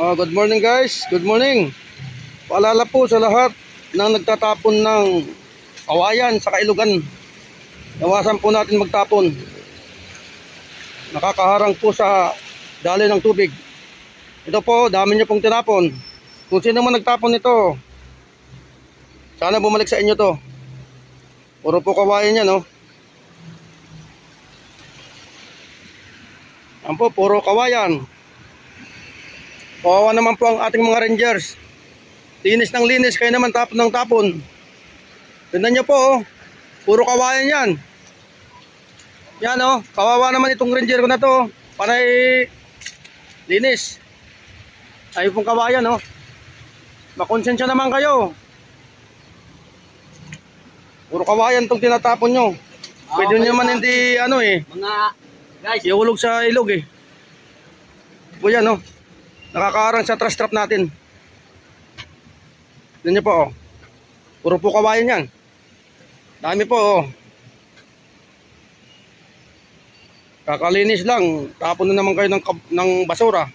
Oh, good morning guys. Good morning. Paalala po sa lahat ng nagtatapon ng kawayan sa kailugan. Nawasan po natin magtapon. Nakakaharang po sa daloy ng tubig. Ito po, dami niyo pong tinapon. Kung sino man nagtapon nito, sana bumalik sa inyo to. Puro po kawayan yan, no? Yan po, puro kawayan. Kawawa naman po ang ating mga rangers. Linis ng linis, kayo naman tapon ng tapon. Tignan nyo po, oh. puro kawayan yan. Yan oh, kawawa naman itong ranger ko na to. Panay linis. Ayaw pong kawayan oh. Makonsensya naman kayo. Puro kawayan tong tinatapon nyo. Pwede Okay nyo man na. hindi ano eh. Mga guys, Iulog sa ilog eh. O yan oh. Nakakaarang sa trust trap natin. Yan niyo po oh. Puro po kawayan yan. Dami po oh. Kakalinis lang. Tapon na naman kayo ng, ng basura.